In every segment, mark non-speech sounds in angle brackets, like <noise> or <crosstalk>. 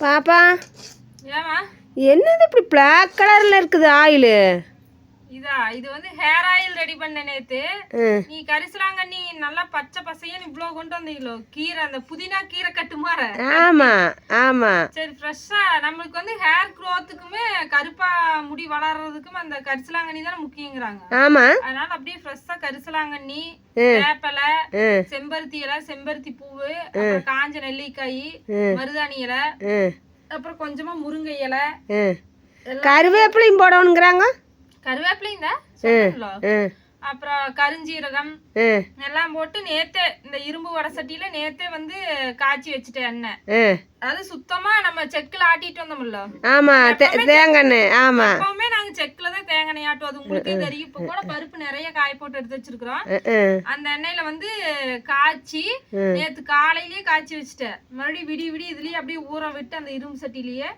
பாப்பா. என்னது இப்படி பிளாக் கலரில் இருக்குது ஆயிலு? இதா இது வந்து ஹேர் ஆயில் ரெடி பண்ண நேத்து. நீ கரிசலாங்கண்ணி நல்லா பச்சை பசையன்னு இவ்வளோ கொண்டு வந்தீங்களோ? கீரை அந்த புதினா கீரை கட்டு மாற. ஆமாம் ஆமாம் சரி ஃப்ரெஷ்ஷா நம்மளுக்கு வந்து ஹேர் க்ரோத்துக்குமே கருப்பா முடி வளர்றதுக்கும் அந்த கரிசலாங்கண்ணி தானே முக்கியங்கிறாங்க. ஆமாம் அதனால அப்படியே ஃப்ரெஷ்ஷா கரிசலாங்கண்ணி வேப்பலை செம்பருத்தி இலை செம்பருத்தி பூவு காஞ்ச நெல்லிக்காய் மருதாணி இலை அப்புறம் கொஞ்சமா முருங்கை இலை. கருவேப்பிலையும் போடணுங்கிறாங்க? சொன்னீங்களோ? ம் அப்புறம் கருஞ்சீரகம் எல்லாம் போட்டு நேத்தே இந்த இரும்பு வடை சட்டியில நேத்தே வந்து காய்ச்சி வச்சுட்டேன் எண்ணெய் அது சுத்தமா நம்ம செக்குல ஆட்டிட்டு வந்தோம்ல. ஆமாம் தே தேங்காய் ஆமாம் எப்பவுமே எண்ணெய் ஆட்டுவோம் அது உங்களுக்கே தெரியும். இப்ப கூட பருப்பு நிறைய காய போட்டு எடுத்து வச்சிருக்கிறோம். அந்த எண்ணெயில வந்து காய்ச்சி நேத்து காலையிலேயே காய்ச்சி வச்சுட்டேன். மறுபடியும் விடி விடி இதுலயே அப்படியே ஊற விட்டு அந்த இரும்பு சட்டிலேயே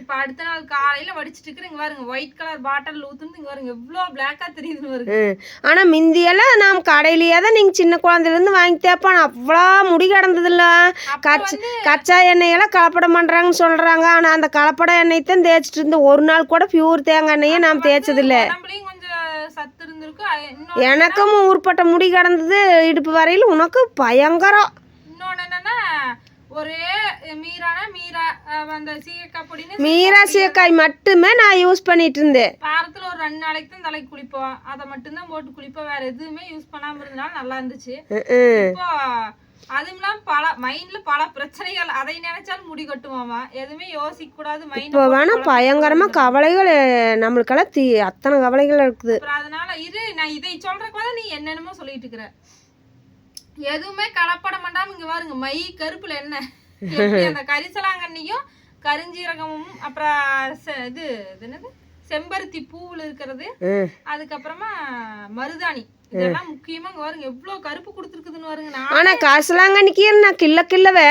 இப்ப அடுத்த நாள் காலையில வடிச்சிட்டு இருக்கிற இங்க பாருங்க ஒயிட் கலர் பாட்டில் ஊத்துன்னு இங்க பாருங்க எவ்வளவு பிளாக்கா தெரியுதுன்னு வருது ம். ஆனால் முந்தியெல்லாம் நாம் கடையிலேயே தான் நீங்கள் சின்ன குழந்தையிலேருந்து வாங்கி தேப்பான் அவ்வளோ முடி கிடந்ததில்ல. கச்ச கச்சா எண்ணெயெல்லாம் கலப்படம் பண்ணுறாங்கன்னு சொல்கிறாங்க ஆனால் அந்த கலப்பட எண்ணெய் தான் தேய்ச்சிட்டு இருந்த ஒரு நாள் கூட பியூர் தேங்காய் எண்ணெயை நாம் தேய்ச்சதில்ல. எனக்கும் ஊர்பட்ட முடி கிடந்தது இடுப்பு வரையில் உனக்கு பயங்கரம். இன்னொன்னு என்னன்னா ஒரே மீரானா மீரா அந்த சீயக்காய் மீரா சீக்காய் மட்டுமே நான் யூஸ் பண்ணிட்டு இருந்தேன். வாரத்துல ஒரு ரெண்டு நாளைக்கு தான் தலைக்கு குளிப்போம். அதை மட்டும்தான் போட்டு குளிப்போம். வேற எதுவுமே யூஸ் பண்ணாம இருந்தனால நல்லா இருந்துச்சு. இப்போ அதுவும் இல்லாம பல மைண்ட்ல பல பிரச்சனைகள் அதை நினைச்சாலும் முடி கட்டுவாமா எதுவுமே யோசிக்க கூடாது இப்போ மைண்ட் வேணால் பயங்கரமாக கவலைகள் நம்மளுக்கெல்லாம் தீ அத்தனை கவலைகள் இருக்குது. அதனால இரு நான் இதை சொல்றதுக்கு வந்து நீ என்னென்னமோ சொல்லிட்டு இருக்கிற. எதுவுமே கலப்படம் பண்ணாம இங்க பாருங்க மை கருப்புல என்ன? அந்த கரிசலாங்கண்ணியும் கருஞ்சீரகமும் அப்புறம் இது என்னது? செம்பருத்தி பூவுல இருக்கிறது. அதுக்கப்புறமா மருதாணி. இதெல்லாம் முக்கியமா பாருங்க எவ்வளவு கருப்பு கொடுத்துருக்குதுன்னு பாருங்க நான். ஆனால் காசுலாங்கன்னிக்கு நான் கிள்ள கிள்ளவே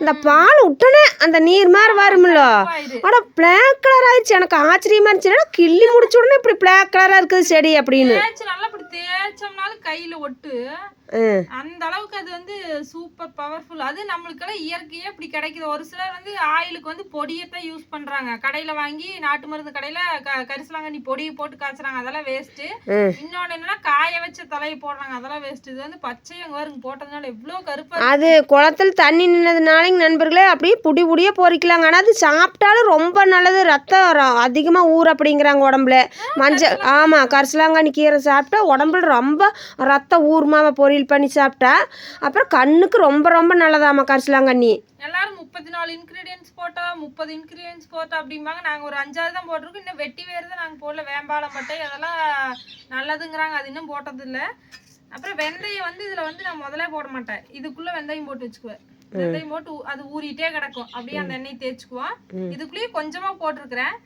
அந்த பால் விட்டனே அந்த நீர் மாதிரி வரும்ல. ஆயிரு. ஆனால் பிளாக் கலர் ஆயிடுச்சு. எனக்கு ஆச்சரியமா இருந்துச்சு. கிள்ளி முடிச்ச உடனே இப்படி பிளாக் கலராக இருக்குது செடி அப்படின்னு. நல்லா இப்படி தேய்ச்சோம்னாலும் கையில ஒட்டு. அந்த அளவுக்கு அது வந்து சூப்பர் பவர்ஃபுல் அது நம்மளுக்கெல்லாம் இயற்கையே இப்படி கிடைக்குது. ஒரு சிலர் வந்து ஆயிலுக்கு வந்து பொடியத்தான் யூஸ் பண்றாங்க. கடையில வாங்கி நாட்டு மருந்து கடையில கரிசலாங்கண்ணி பொடியை போட்டு காய்ச்சுறாங்க. அதெல்லாம் வேஸ்ட். இன்னொன்னு என்னன்னா காய வச்ச தலையை போடுறாங்க. அதெல்லாம் வேஸ்ட் இது வந்து பச்சையும் வருங்க போட்டதுனால எவ்வளவு கருப்பா அது குளத்துல தண்ணி நின்னதுனாலைங்க நண்பர்களே அப்படியே புடி புடியே பொறிக்கலாங்க. ஆனால் அது சாப்பிட்டாலும் ரொம்ப நல்லது. ரத்தம் அதிகமாக ஊர் அப்படிங்கிறாங்க உடம்புல. மஞ்சள் ஆமாம் கரிசலாங்கண்ணி. கீரை சாப்பிட்டா உடம்புல ரொம்ப ரத்தம் ஊர்மாவை பொரியல் பண்ணி சாப்பிட்டா அப்புறம் கண்ணுக்கு ரொம்ப ரொம்ப நல்லதாம்மா கரிசலாங்கண்ணி. எல்லாரும் முப்பத்தி நாலு இன்கிரீடியன்ஸ் போட்டா முப்பது இன்கிரீடியன்ஸ் போட்டா அப்படிம்பாங்க. நாங்க ஒரு அஞ்சாறு தான் போட்டிருக்கோம். இன்னும் வெட்டி வேறு தான் நாங்க போடல. வேம்பாலம் மட்டை அதெல்லாம் நல்லதுங்கிறாங்க. அது இன்னும் போட்டது இல்ல அப்புறம் வெந்தயம் வந்து இதுல வந்து நான் முதல்ல போட மாட்டேன். இதுக்குள்ள வெந்தயம் போட்டு வச்சுக்குவேன். வெந்தயம் போட்டு அது ஊறிட்டே கிடக்கும். அப்படியே அந்த எண்ணெய் தேய்ச்சுக்குவோம். இதுக்குள்ளேயே கொஞ்சமா போட்டிருக்கிறேன்.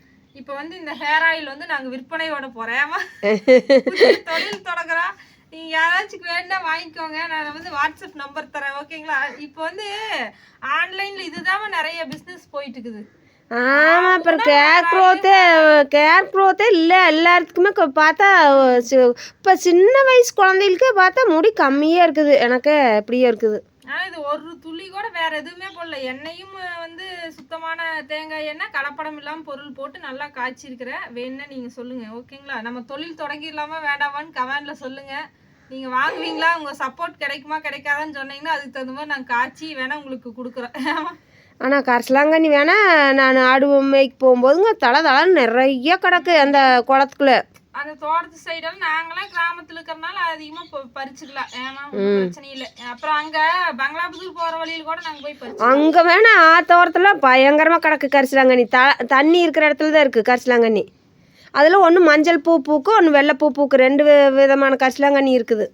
இப்போ வந்து இந்த ஹேர் ஆயில் வந்து நாங்க விற்பனையோட. <laughs> புதிய தொழில் தொடங்குறோம். நீங்க யாராச்சும் வேணா வாங்கிக்கோங்க. நான் வந்து வாட்ஸ்அப் நம்பர் தரேன். ஓகேங்களா இப்போ வந்து ஆன்லைன்ல இதுதான் நிறைய பிசினஸ் போயிட்டு இருக்குது ஆமாம் அப்புறம் கேர் க்ரோத்தே கேர் க்ரோத்தே இல்லை. எல்லாத்துக்குமே பார்த்தா இப்போ சின்ன வயசு குழந்தைகளுக்கே பார்த்தா முடி கம்மியாக இருக்குது. எனக்கு இப்படியே இருக்குது. ஆனா இது ஒரு துளி கூட வேற எதுவுமே போடல. எண்ணெயும் வந்து சுத்தமான தேங்காய் எண்ணெய் கலப்படம் இல்லாம பொருள் போட்டு நல்லா காய்ச்சிருக்கிறேன் வேணும்னா நீங்க சொல்லுங்க. ஓகேங்களா நம்ம தொழில் தொடங்கிடலாமா? வேண்டாமான்னு கமெண்ட்ல சொல்லுங்க. நீங்க வாங்குவீங்களா? உங்க சப்போர்ட் கிடைக்குமா கிடைக்காதான்னு சொன்னீங்கன்னா அதுக்கு தகுந்த மாதிரி நாங்க காய்ச்சி வேணா உங்களுக்கு கொடுக்குறோம் ஆனால் கரிசலாங்கண்ணி வேணால் நான் ஆடு மேய்க்கு போகும்போதுங்க தலை தலைன்னு நிறைய கிடக்கு அந்த குளத்துக்குள்ள. அந்த தோட்டத்து சைடெல்லாம் நாங்களாம் கிராமத்துல இருக்கிறனால அதிகமா பொ- பறிச்சுக்கலாம் ஏன்னா பிரச்சனை இல்லை. அப்புறம் அங்க பங்களாபுதூர் போற வழியில கூட நாங்க போய் பறிச்சு அங்கே வேணால் ஆத்தோரத்தில் பயங்கரமாக கிடக்கு கரிசலாங்கண்ணி த தண்ணி இருக்கிற இடத்துல தான் இருக்குது கரிசலாங்கண்ணி அதில் ஒன்று மஞ்சள் பூ பூக்கும் ஒன்று வெள்ளை பூ பூக்கு. ரெண்டு விதமான கரிசலாங்கண்ணி இருக்குது.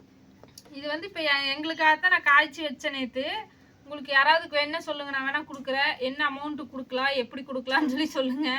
இது வந்து இப்போ எங்களுக்காக தான் நான் காய்ச்சி வச்சேன் நேத்து. உங்களுக்கு யாராவது வேணா சொல்லுங்க? நான் வேணா கொடுக்குறேன். என்ன அமௌண்ட் கொடுக்கலாம்? எப்படி கொடுக்கலாம்னு சொல்லி சொல்லுங்க.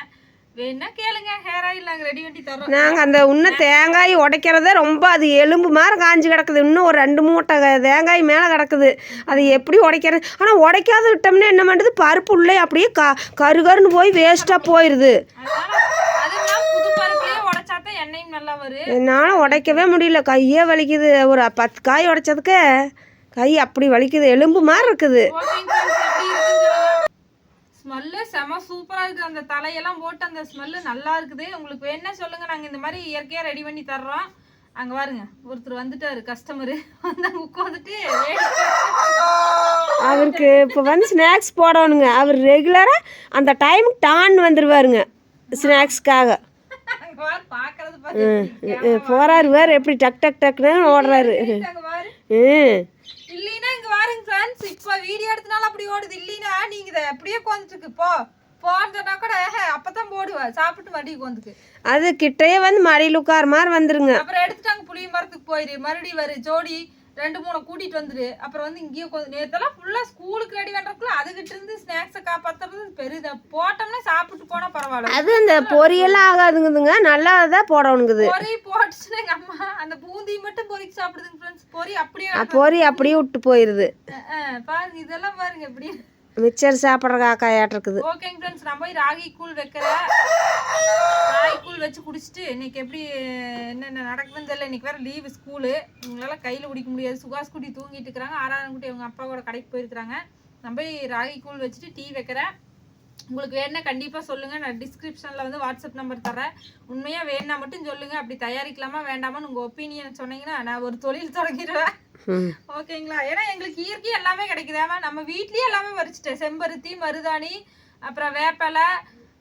வேணா கேளுங்க. ஹேர் ஆயில் நாங்கள் ரெடி பண்ணி தரோம் நாங்கள் அந்த இன்னும் தேங்காய் உடைக்கிறதே ரொம்ப அது எலும்பு மாதிரி காஞ்சு கிடக்குது. இன்னும் ஒரு ரெண்டு மூட்டை தேங்காய் மேலே கிடக்குது. அது எப்படி உடைக்கிறது? ஆனால் உடைக்காத விட்டோம்னா என்ன பண்ணுறது பருப்பு உள்ளே அப்படியே க கருகருன்னு போய் வேஸ்ட்டாக போயிடுது அதனால அதெல்லாம் புது பருப்புலயே உடைச்சா தான் எண்ணெயும் நல்லா வரும் என்னால் உடைக்கவே முடியல. கையே வலிக்குது. ஒரு பத்து காய் உடைச்சதுக்கு கை அப்படி வலிக்குது. எலும்பு மாதிரி இருக்குது. ஸ்மெல்லு செம சூப்பரா இருக்குது அந்த தலையெல்லாம் போட்டு அந்த ஸ்மெல்லு நல்லா இருக்குது. உங்களுக்கு வேணா சொல்லுங்க. நாங்க இந்த மாதிரி இயற்கையா ரெடி பண்ணி தர்றோம். அங்க பாருங்க. ஒருத்தர் வந்துட்டாரு கஸ்டமரு வந்து அங்க உட்காந்துட்டு அவருக்கு இப்போ வந்து ஸ்நாக்ஸ் போடணுங்க. அவர் ரெகுலராக அந்த டைமுக்கு டான் வந்துடுவாருங்க ஸ்நாக்ஸ்க்காக போகிறாரு வேறு எப்படி டக் டக் டக்னு ஓடுறாரு. இல்லைன்னா இங்க பாருங்க ஃப்ரெண்ட்ஸ் இப்போ வீடியோ எடுத்தனால அப்படி ஓடுது. இல்லைன்னா நீங்க இதை அப்படியே உட்காந்துட்டு போ. போன்னு கூட "ஹே, அப்பதான் போடுவா. சாப்பிட்டு மறுபடியும் உட்காந்துக்கு அது கிட்டயே வந்து மடியில் உட்கார மாதிரி வந்துருங்க. அப்புறம் எடுத்துட்டாங்க புளிய மரத்துக்கு போயிரு. மறுபடியும் வரு. ஜோடி ரெண்டு மூணு கூட்டிட்டு வந்துரு. அப்புறம் வந்து இங்கேயே உட்காந்து நேத்தெல்லாம் ஃபுல்லா ஸ்கூலுக்கு ரெடி பண்றதுக்குள்ள அதுகிட்ட இருந்து ஸ்நாக்ஸை காப்பாத்துறது பெரித போட்டோம்னா சாப்பிட்டு போனா பரவாயில்ல. அது அந்த பொரியெல்லாம் ஆகாதுங்குதுங்க. நல்லா தான் போடணுங்குது. பொரி போட்டுச்சுன்னா எங்க அம்மா அந்த பூந்தி மட்டும் பொரிக்கு சாப்பிடுதுங்க ஃப்ரெண்ட்ஸ் பொரி அப்படியே பொரி அப்படியே விட்டு போயிடுது பாருங்க இதெல்லாம் பாருங்க எப்படி மிக்சர் சாப்பிட்ற காக்காயாட்டிருக்குது ஓகேங்க ஃப்ரெண்ட்ஸ் நான் போய் ராகி கூழ் வைக்கிறேன் ராகி கூழ் வச்சு குடிச்சிட்டு இன்னைக்கு எப்படி என்னென்ன நடக்குதுன்னு தெரியல. இன்னைக்கு வேற லீவு ஸ்கூலு இவங்களால கையில் குடிக்க முடியாது. சுகாஸ் குட்டி தூங்கிட்டு இருக்கிறாங்க. ஆறாவது குட்டி அவங்க அப்பா கூட கடைக்கு போயிருக்கிறாங்க. நான் போய் ராகி கூழ் வச்சுட்டு டீ வைக்கிறேன். உங்களுக்கு வேணா கண்டிப்பாக சொல்லுங்கள் நான் டிஸ்கிரிப்ஷனில் வந்து வாட்ஸ்அப் நம்பர் தரேன் உண்மையாக வேணா மட்டும் சொல்லுங்கள் அப்படி தயாரிக்கலாமா வேண்டாமான்னு உங்கள் ஒப்பீனியன் சொன்னீங்கன்னா நான் ஒரு தொழில் தொடங்கிடுவேன். ஓகேங்களா? ஏன்னா எங்களுக்கு இயற்கை எல்லாமே கிடைக்குது. ஆமா நம்ம வீட்லயே எல்லாமே பறிச்சிட்டேன். செம்பருத்தி மருதாணி அப்புறம் வேப்பிலை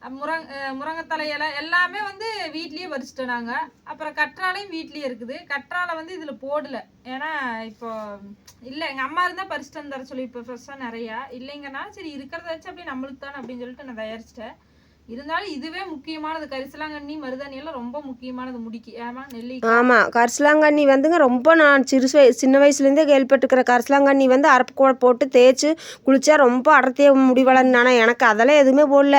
முருங் அஹ் முருங்கைத்தலை இலை எல்லாமே வந்து வீட்லேயே பறிச்சிட்டோம் நாங்கள் அப்புறம் கற்றாலையும் வீட்லேயே இருக்குது. கற்றாலை வந்து இதில் போடல. ஏன்னா இப்போ இல்லை எங்கள் அம்மா இருந்தால் பறிச்சிட்டு வந்து தர சொல்லி இப்போ ஃப்ரெஷ்ஷாக நிறையா. இல்லைங்கன்னா சரி இருக்கிறத வச்சு அப்படியே நம்மளுக்கு தானே அப்படின்னு சொல்லிட்டு நான் தயாரிச்சிட்டேன். இருந்தாலும் இதுவே முக்கியமானது. கரிசலாங்கண்ணி மருதாணி எல்லாம் ரொம்ப முக்கியமானது முடிக்கு. ஏமா நெல்லி ஆமாம் கரிசலாங்கண்ணி வந்துங்க ரொம்ப நான் சிறு வய சின்ன வயசுலேருந்தே கேள்விப்பட்டுக்கிற கரிசலாங்கண்ணி வந்து அரப்பு கூட போட்டு தேய்ச்சி குளிச்சா ரொம்ப அடர்த்தியாக முடி வளர்ந்து ஆனால் எனக்கு அதெல்லாம் எதுவுமே போடல.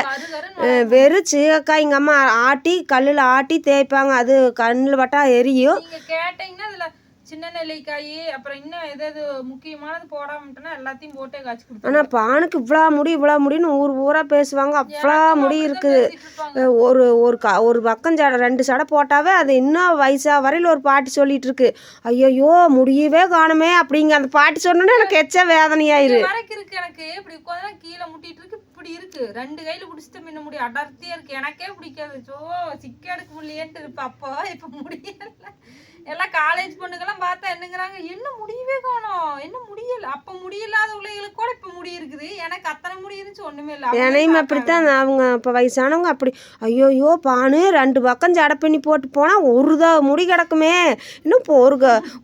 வெறும் சீகக்காய் எங்கள் அம்மா ஆட்டி கல்லில் ஆட்டி தேய்ப்பாங்க. அது கண்ணில் பட்டா எரியும். கேட்டீங்கன்னா அதுல சின்ன நெல்லிக்காய் அப்புறம் இன்னும் எது எது முக்கியமானது போடாமட்டனா எல்லாத்தையும் போட்டே காய்ச்சி கொடுத்து ஆனால் பானுக்கு இவ்வளோ முடி இவ்வளோ முடின்னு ஊர் ஊராக பேசுவாங்க. அவ்வளோ முடி இருக்குது ஒரு ஒரு க ஒரு பக்கம் ஜடை ரெண்டு சடை போட்டாவே அது இன்னும் வயசா வரையில் ஒரு பாட்டி சொல்லிட்டு இருக்கு ஐயையோ முடியவே காணுமே அப்படிங்க. அந்த பாட்டி சொன்னோன்னே எனக்கு எச்சா வேதனையாயிரு. இருக்கு எனக்கு. இப்படி உட்காந்து கீழே முட்டிட்டு இருக்கு இப்படி இருக்கு. ரெண்டு கையில பிடிச்சிட்டு முன்ன முடி அடர்த்தியா இருக்கு. எனக்கே பிடிக்காது. சோ சிக்க எடுக்க முடியலேன்ட்டு இருப்ப அப்போ இப்ப முடியல. எல்லாம் காலேஜ் பொண்ணுங்கெல்லாம் பார்த்தா என்னங்கிறாங்க என்ன முடியவே காணோம்? என்ன முடியல? அப்ப முடியலாத பிள்ளைகளுக்கு கூட இப்ப முடி இருக்குது. எனக்கு அத்தனை முடி இருந்துச்சு ஒண்ணுமே இல்ல. என்னையும் அப்படித்தான். அவங்க இப்போ வயசானவங்க அப்படி ஐயோயோ பானு ரெண்டு பக்கம் ஜடை பண்ணி போட்டு போனால் ஒரு த முடி கிடக்குமே. இன்னும் இப்போ ஒரு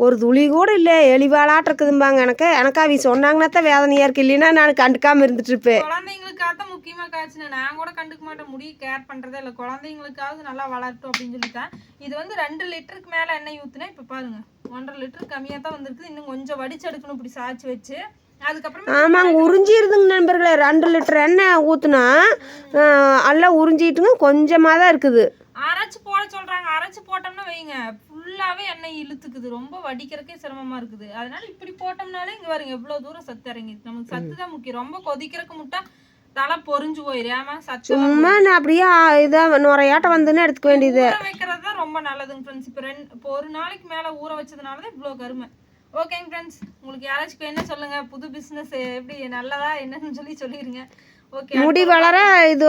ஒரு துளி கூட இல்லை. எலிவாளாட்டு இருக்குதும்பாங்க எனக்கு. எனக்கு அவங்க சொன்னாங்கன்னா தான் வேதனையாக இருக்கு. இல்லைன்னா நான் கண்டுக்காமல் இருந்துட்டு இருப்பேன். குழந்தைங்களுக்காக தான் முக்கியமா காய்ச்சினேன் நான் கூட கண்டுக்க மாட்டேன். முடி கேர் பண்றதே இல்லை. குழந்தைங்களுக்காவது நல்லா வளரட்டும் அப்படின்னு சொல்லிட்டேன். இது வந்து ரெண்டு லிட்டருக்கு மேல எண்ணெய் ஊத்துனேன். இப்ப பாருங்க. ஒன்றரை லிட்டர் கம்மியா தான் வந்திருக்குது. இன்னும் கொஞ்சம் வடிச்செடுக்கணும். இப்படி சாய்ச்சி வச்சு. அதுக்கப்புறமா ஆமாங்க உறிஞ்சிருதுங்க நண்பர்களே. ரெண்டு லிட்டர் எண்ணெய் ஊற்றுனா எல்லாம் உறிஞ்சிட்டுங்க கொஞ்சமாக தான் இருக்குது. அரைச்சு போட சொல்றாங்க. அரைச்சு போட்டோம்னா வைங்க. ஃபுல்லாவே எண்ணெய் இழுத்துக்குது. ரொம்ப வடிக்கிறதுக்கே சிரமமா இருக்குது. அதனால இப்படி போட்டோம்னாலே இங்க பாருங்க எவ்வளவு தூரம் சத்து இறங்கிருக்கு நமக்கு சத்து தான் முக்கியம். ரொம்ப கொதிக்கிறதுக்கு முட்டா தலை பொறிஞ்சு சத்து சும்மா நான் அப்படியே இதாக நுரையாட்டம் வந்துன்னு எடுத்துக்க வேண்டியது. வைக்கிறது தான் ரொம்ப நல்லதுங்க ஃப்ரெண்ட்ஸ் இப்போ ரெண்டு இப்போ ஒரு நாளைக்கு மேலே ஊற வச்சதுனால தான் இவ்வளோ கருமை ஓகேங்க ஃப்ரெண்ட்ஸ் உங்களுக்கு யாராச்சும் என்ன சொல்லுங்க? புது பிஸ்னஸ் எப்படி நல்லதா என்னன்னு சொல்லி சொல்லிடுங்க ஓகே முடி வளர இது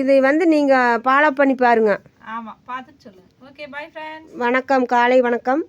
இது வந்து நீங்கள் ஃபாலோ பண்ணி பாருங்க. ஆமாம் பார்த்துட்டு சொல்லுங்க. ஓகே பை ஃப்ரெண்ட்ஸ் வணக்கம் காலை வணக்கம்.